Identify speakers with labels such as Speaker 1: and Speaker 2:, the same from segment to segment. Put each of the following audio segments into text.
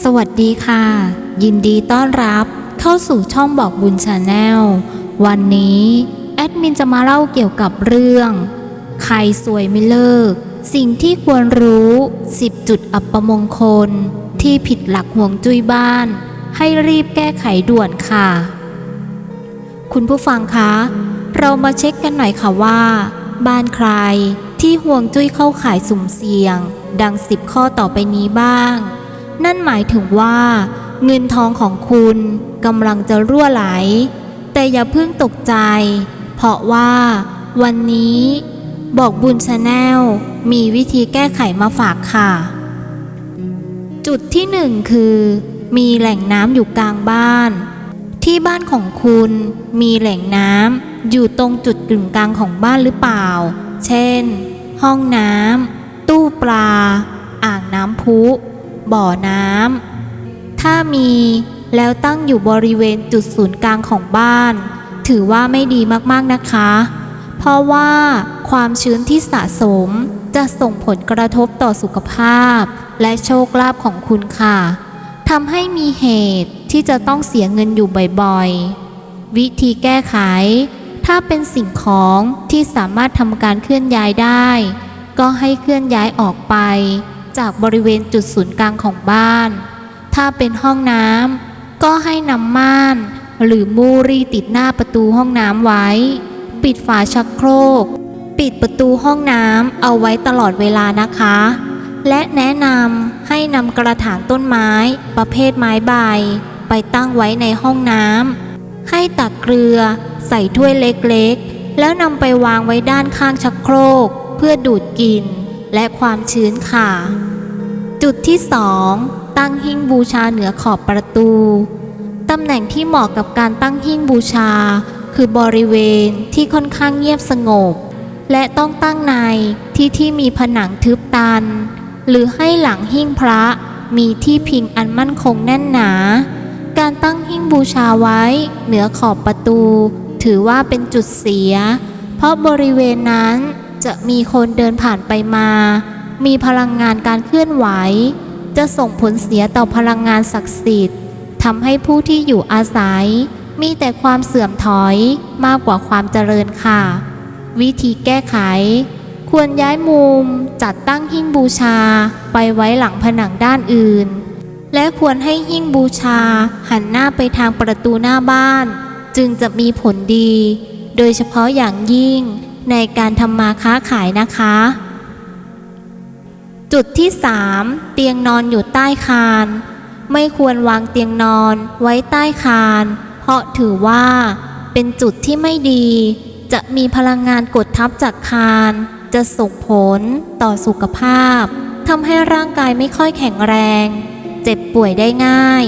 Speaker 1: สวัสดีค่ะ ยินดีต้อนรับเข้าสู่ช่องบอกบุญชาแนลวันนี้ แอดมินจะมาเล่าเกี่ยวกับเรื่อง ใครสวยไม่เลิก สิ่งที่ควรรู้ 10 จุดอัปมงคล ที่ผิดหลักห่วงจุ้ยบ้าน ให้รีบแก้ไขด่วนค่ะ คุณผู้ฟังคะ เรามาเช็คกันหน่อยค่ะว่า บ้านใครที่ห่วงจุ้ยเข้าขายสุ่มเสี่ยง ดังสิบข้อต่อไปนี้บ้าง นั่นหมายถึงว่า เงินทองของคุณกำลังจะรั่วไหล แต่อย่าเพิ่งตกใจ เพราะว่า วันนี้ บอกบุญชาแนลมีวิธีแก้ไขมาฝากค่ะ จุดที่หนึ่งคือ มีแหล่งน้ำอยู่กลางบ้าน ที่บ้านของคุณมีแหล่งน้ำอยู่ตรงจุดกึ่งกลางของบ้านหรือเปล่า เช่น ห้องน้ำตู้ปลา อ่างน้ำพุ บ่อน้ำถ้ามีแล้วตั้งอยู่บริเวณจุดศูนย์กลางของบ้าน ถือว่าไม่ดีมากๆนะคะ เพราะว่าความชื้นที่สะสมจะส่งผลกระทบต่อสุขภาพ และโชคลาภของคุณค่ะทำให้มีเหตุที่จะต้องเสียเงินอยู่บ่อยๆ วิธีแก้ไข ถ้าเป็นสิ่งของที่สามารถทำการเคลื่อนย้ายได้ ก็ให้เคลื่อนย้ายออกไป จากบริเวณจุดศูนย์กลางของบ้าน ถ้าเป็นห้องน้ำก็ให้นำม่าน หรือมูรีติดหน้าประตูห้องน้ำไว้ ปิดฝาชักโครก ปิดประตูห้องน้ำเอาไว้ตลอดเวลานะคะ และแนะนำให้นำกระถางต้นไม้ ประเภทไม้ใบ ไปตั้งไว้ในห้องน้ำให้ตักเกลือ ใส่ถ้วยเล็กๆ แล้วนำไปวางไว้ด้านข้างชักโครก เพื่อดูดกลิ่น และความชื้นค่ะ จุดที่ 2 ตั้งหิ้งบูชาเหนือขอบประตู ตำแหน่งที่เหมาะกับการตั้งหิ้งบูชา คือบริเวณที่ค่อนข้างเงียบสงบ และต้องตั้งในที่ที่มีผนังทึบตัน หรือให้หลังหิ้งพระมีที่พิงอันมั่นคงแน่นหนา การตั้งหิ้งบูชาไว้เหนือขอบประตู ถือว่าเป็นจุดเสีย เพราะบริเวณนั้น จะมีคนเดินผ่านไปมา มีพลังงานการเคลื่อนไหว จะส่งผลเสียต่อพลังงานศักดิ์สิทธิ์ทำให้ผู้ที่อยู่อาศัย มีแต่ความเสื่อมถอยมากกว่าความเจริญค่ะ วิธีแก้ไข ควรย้ายมุมจัดตั้งหิ้งบูชาไปไว้หลังผนังด้านอื่น และควรให้หิ้งบูชาหันหน้าไปทางประตูหน้าบ้าน จึงจะมีผลดี โดยเฉพาะอย่างยิ่ง ในการทำมาค้าขายนะคะ จุดที่ 3 เตียงนอนอยู่ใต้คาน ไม่ควรวางเตียงนอนไว้ใต้คาน เพราะถือว่า เป็นจุดที่ไม่ดี จะมีพลังงานกดทับจากคาน จะส่งผลต่อสุขภาพทำให้ร่างกายไม่ค่อยแข็งแรง เจ็บป่วยได้ง่าย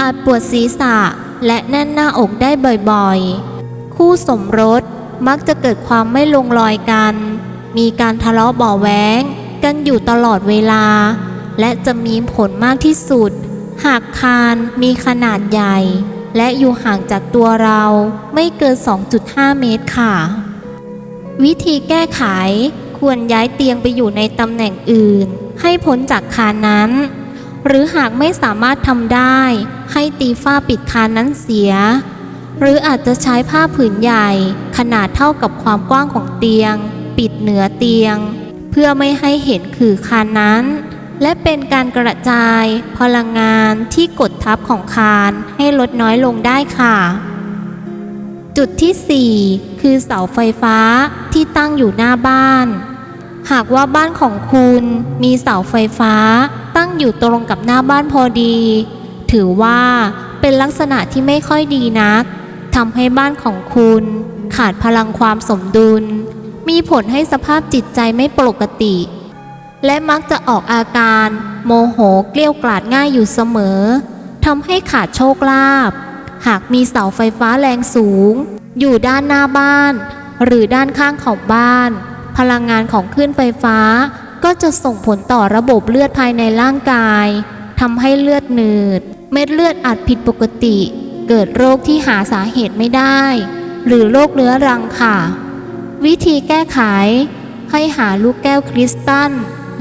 Speaker 1: อาจปวดศีรษะและแน่นหน้าอกได้บ่อยๆ คู่สมรส มักจะเกิดความไม่ลงรอยกัน มีการทะเลาะเบาะแว้ง กันอยู่ตลอดเวลา และจะมีผลมากที่สุด หากคานมีขนาดใหญ่ และอยู่ห่างจากตัวเราไม่เกิน 2.5 เมตรค่ะ วิธีแก้ไขควรย้ายเตียงไปอยู่ในตำแหน่งอื่น ให้พ้นจากคานนั้น หรือหากไม่สามารถทำได้ ให้ตีฝ้าปิดคานนั้นเสีย หรืออาจจะใช้ผ้าผืนใหญ่ ขนาดเท่ากับความกว้างของเตียง ปิดเหนือเตียง เพื่อไม่ให้เห็นคือคานนั้น และเป็นการกระจาย พลังงานที่กดทับของคานให้ลดน้อยลงได้ค่ะ จุดที่ 4 คือเสาไฟฟ้าที่ตั้งอยู่หน้าบ้าน หากว่าบ้านของคุณมีเสาไฟฟ้า ตั้งอยู่ตรงกับหน้าบ้านพอดี ถือว่าเป็นลักษณะที่ไม่ค่อยดีนัก ทำให้บ้านของคุณ ขาดพลังความสมดุล มีผลให้สภาพจิตใจไม่ปกติ และมักจะออกอาการ โมโหเกลี้ยวกล่อดง่ายอยู่เสมอทำให้ขาดโชคลาภหากมีเสาไฟฟ้าแรงสูง อยู่ด้านหน้าบ้าน หรือด้านข้างของบ้าน พลังงานของคลื่นไฟฟ้า ก็จะส่งผลต่อระบบเลือดภายในร่างกายทำให้เลือดหนืด เม็ดเลือดอาจผิดปกติ เกิดโรคที่หาสาเหตุไม่ได้ หรือโรคเรื้อรังค่ะ วิธีแก้ไข ให้หาลูกแก้วคริสตัล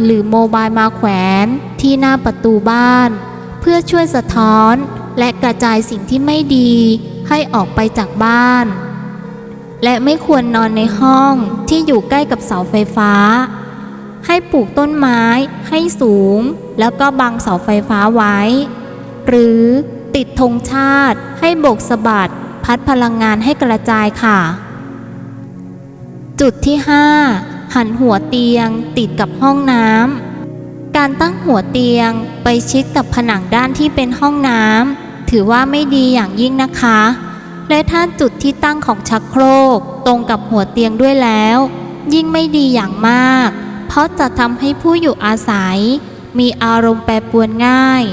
Speaker 1: หรือโมบายมาแขวนที่หน้าประตูบ้าน เพื่อช่วยสะท้อนและกระจายสิ่งที่ไม่ดีให้ออกไปจากบ้าน และไม่ควรนอนในห้องที่อยู่ใกล้กับเสาไฟฟ้า ให้ปลูกต้นไม้ให้สูง แล้วก็บังเสาไฟฟ้าไว้ หรือ ติดธงชาติให้โบกสะบัดพัดพลังงานให้กระจายค่ะ จุดที่ 5 หันหัวเตียงติดกับห้องน้ำการตั้งหัวเตียงไปชิดกับผนังด้านที่เป็นห้องน้ำถือว่าไม่ดีอย่างยิ่งนะคะ และถ้าจุดที่ตั้งของชักโครกตรงกับหัวเตียงด้วยแล้ว ยิ่งไม่ดีอย่างมาก เพราะจะทำให้ผู้อยู่อาศัย มีอารมณ์แปรปรวนง่าย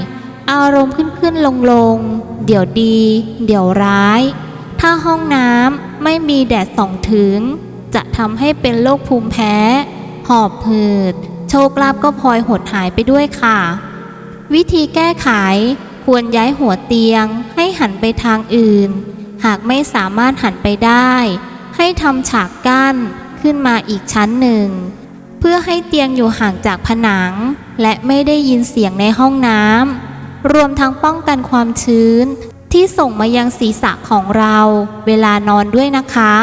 Speaker 1: อารมณ์ขึ้นขึ้นลงลง เดี๋ยวดี เดี๋ยวร้าย ถ้าห้องน้ำไม่มีแดดส่องถึง จะทำให้เป็นโรคภูมิแพ้ หอบหืด โชคลาภก็พลอยหดหายไปด้วยค่ะ วิธีแก้ไขควรย้ายหัวเตียงให้หันไปทางอื่น หากไม่สามารถหันไปได้ ให้ทำฉากกั้นขึ้นมาอีกชั้นหนึ่ง เพื่อให้เตียงอยู่ห่างจากผนัง และไม่ได้ยินเสียงในห้องน้ำ รวมทั้งป้องกันความชื้น ที่ส่งมายังศีรษะของเราเวลานอนด้วยนะคะ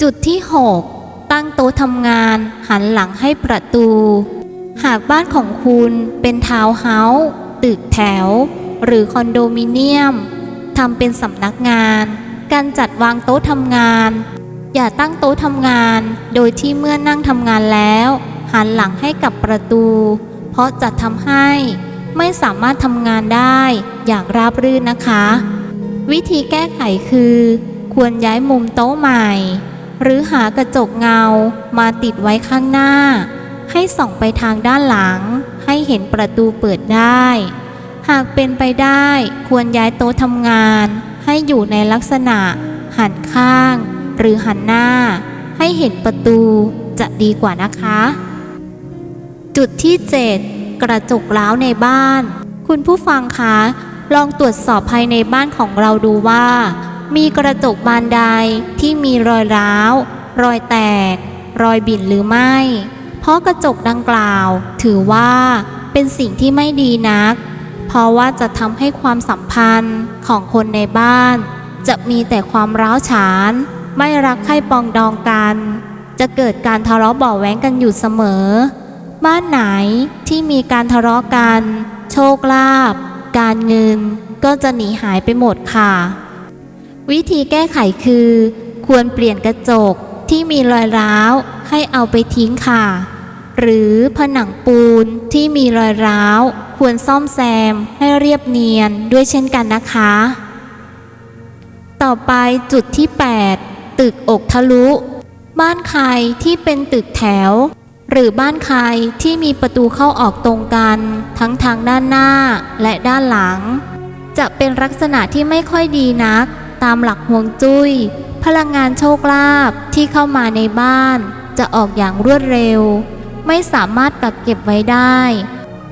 Speaker 1: จุดที่ 6 ตั้งโต๊ะทำงานหันหลังให้ประตู หากบ้านของคุณเป็นทาวน์เฮาส์ตึกแถว หรือคอนโดมิเนียมทำเป็นสำนักงาน การจัดวางโต๊ะทำงาน อย่าตั้งโต๊ะทำงาน โดยที่เมื่อนั่งทำงานแล้ว หันหลังให้กับประตู เพราะจะทำให้ ไม่สามารถทำงานได้อย่างราบรื่นนะคะ วิธีแก้ไขคือ ควรย้ายมุมโต๊ะใหม่ หรือหากระจกเงามาติดไว้ข้างหน้า ให้ส่องไปทางด้านหลัง ให้เห็นประตูเปิดได้ หากเป็นไปได้ควรย้ายโต๊ะทำงาน ให้อยู่ในลักษณะ หันข้าง หรือหันหน้า ให้เห็นประตูจะดีกว่านะคะ จุดที่ 7 กระจกร้าวในบ้าน คุณผู้ฟังคะ ลองตรวจสอบภายในบ้านของเราดูว่า มีกระจกบานใดที่มีรอยร้าว รอยแตก รอยบิ่นหรือไม่ เพราะกระจกดังกล่าว ถือว่าเป็นสิ่งที่ไม่ดีนัก เพราะว่าจะทำให้ความสัมพันธ์ของคนในบ้าน จะมีแต่ความร้าวฉาน ไม่รักใคร่ปองดองกัน จะเกิดการทะเลาะเบาะแว้งกันอยู่เสมอ บ้านไหนที่มีการทะเลาะกัน โชคลาภการเงิน ก็จะหนีหายไปหมดค่ะ วิธีแก้ไขคือ ควรเปลี่ยนกระจกที่มีรอยร้าวให้เอาไปทิ้งค่ะ หรือผนังปูนที่มีรอยร้าว ควรซ่อมแซมให้เรียบเนียนด้วยเช่นกันนะคะ ต่อไปจุดที่ 8 ตึกอกทะลุ บ้านใครที่เป็นตึกแถว หรือบ้านใครที่มีประตูเข้าออกตรงกัน ทั้งทางด้านหน้าและด้านหลัง จะเป็นลักษณะที่ไม่ค่อยดีนัก ตามหลักห่วงจุย้ย พลังงานโชคลาภที่เข้ามาในบ้าน จะออกอย่างรวดเร็ว ไม่สามารถกักเก็บไว้ได้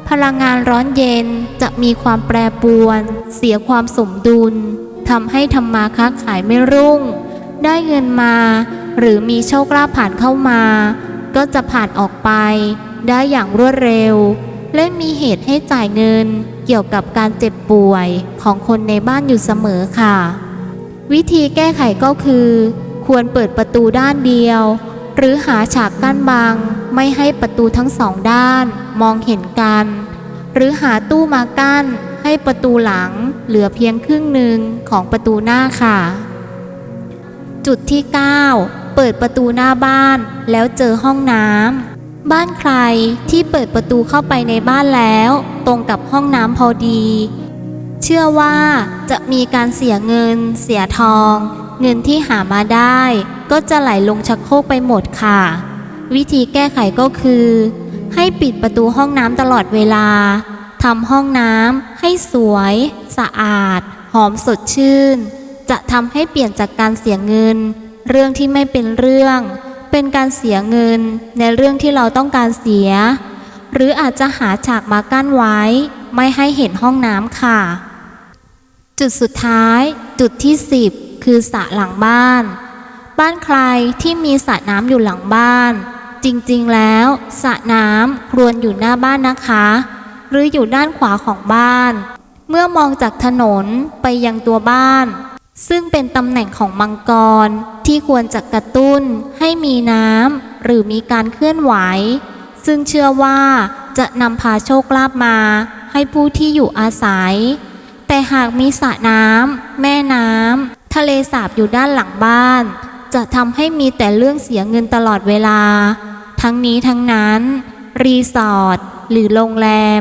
Speaker 1: พลังงานร้อนเย็นจะมีความแปรปรวน เสียความสมดุลทำให้ทำมาค้าขายไม่รุ่ง ได้เงินมา หรือมีโชคลาภผ่านเข้ามา ก็จะผ่านออกไป ได้อย่างรวดเร็ว และมีเหตุให้จ่ายเงินเกี่ยวกับการเจ็บป่วยของคนในบ้านอยู่เสมอค่ะ วิธีแก้ไขก็คือ ควรเปิดประตูด้านเดียว หรือหาฉากกั้นบัง ไม่ให้ประตูทั้งสองด้าน มองเห็นกัน หรือหาตู้มากั้น ให้ประตูหลังเหลือเพียงครึ่งหนึ่งของประตูหน้าค่ะ จุดที่ 9 เปิดประตูหน้าบ้าน แล้วเจอห้องน้ำบ้านใครที่เปิดประตูเข้าไปในบ้านแล้ว ตรงกับห้องน้ำพอดี เชื่อว่าจะมีการเสียเงิน เสียทอง เงินที่หามาได้ ก็จะไหลลงชักโครกไปหมดค่ะ วิธีแก้ไขก็คือ ให้ปิดประตูห้องน้ำตลอดเวลาทำห้องน้ำให้สวย สะอาด หอมสดชื่น จะทำให้เปลี่ยนจากการเสียเงิน เรื่องที่ไม่เป็นเรื่อง เป็นการเสียเงินในเรื่องที่เราต้องการเสีย หรืออาจจะหาฉากมากั้นไว้ ไม่ให้เห็นห้องน้ำค่ะ จุดสุดท้าย จุดที่ 10 คือสระหลังบ้าน บ้านใครที่มีสระน้ำอยู่หลังบ้าน จริงๆแล้วสระน้ำควรอยู่หน้าบ้านนะคะ หรืออยู่ด้านขวาของบ้าน เมื่อมองจากถนนไปยังตัวบ้าน ซึ่งเป็นตำแหน่งของมังกรที่ควรจะกระตุ้นให้มีน้ำหรือมีการเคลื่อนไหว ซึ่งเชื่อว่าจะนำพาโชคลาภมาให้ผู้ที่อยู่อาศัย แต่หากมีสระน้ำแม่น้ำทะเลสาบอยู่ด้านหลังบ้าน จะทำให้มีแต่เรื่องเสียเงินตลอดเวลา ทั้งนี้ทั้งนั้น รีสอร์ทหรือโรงแรม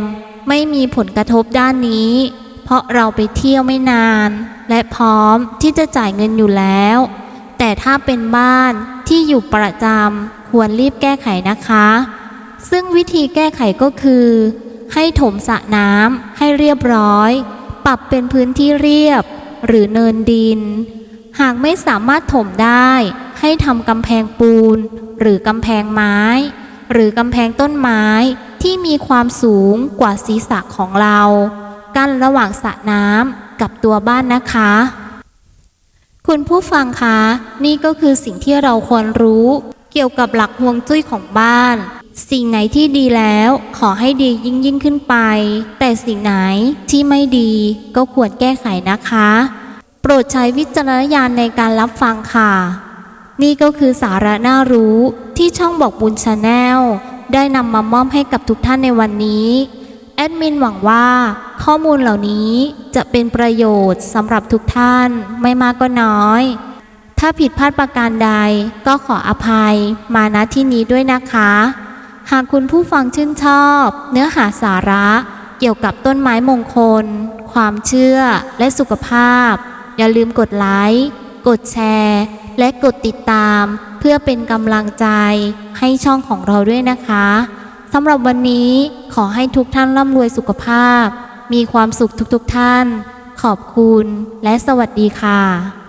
Speaker 1: ไม่มีผลกระทบด้านนี้ ราะเราไปเที่ยวไม่นาน และพร้อมที่จะจ่ายเงินอยู่แล้ว แต่ถ้าเป็นบ้านที่อยู่ประจำควรรีบแก้ไขนะคะ ซึ่งวิธีแก้ไขก็คือ ให้ถมสระน้ำให้เรียบร้อย ปรับเป็นพื้นที่เรียบ หรือเนินดิน หากไม่สามารถถมได้ ให้ทำกำแพงปูน หรือกำแพงไม้ หรือกำแพงต้นไม้ที่มีความสูงกว่าศีรษะของเรา กั้นระหว่างสระน้ำกับตัวบ้านนะคะ คุณผู้ฟังคะ นี่ก็คือสิ่งที่เราควรรู้ เกี่ยวกับหลักฮวงจุ้ยของบ้าน สิ่งไหนที่ดีแล้วขอให้ดียิ่งยิ่งขึ้นไป แต่สิ่งไหนที่ไม่ดีก็ควรแก้ไขนะคะ โปรดใช้วิจารณญาณในการรับฟังค่ะ นี่ก็คือสาระน่ารู้ที่ช่องบอกบุญชาแนลได้นำมามอบให้กับทุกท่านในวันนี้ แอดมินหวังว่าข้อมูลเหล่านี้จะเป็นประโยชน์สำหรับทุกท่านไม่มากก็น้อย ถ้าผิดพลาดประการใดก็ขออภัยมาณที่นี้ด้วยนะคะ หากคุณผู้ฟังชื่นชอบ เนื้อหาสาระเกี่ยวกับต้นไม้มงคล ความเชื่อและสุขภาพ อย่าลืมกดไลค์กดแชร์ และกดติดตาม เพื่อเป็นกำลังใจให้ช่องของเราด้วยนะคะ สำหรับวันนี้ขอให้ทุกท่านร่ำรวยสุขภาพ มีความสุขทุกๆท่าน ขอบคุณและสวัสดีค่ะ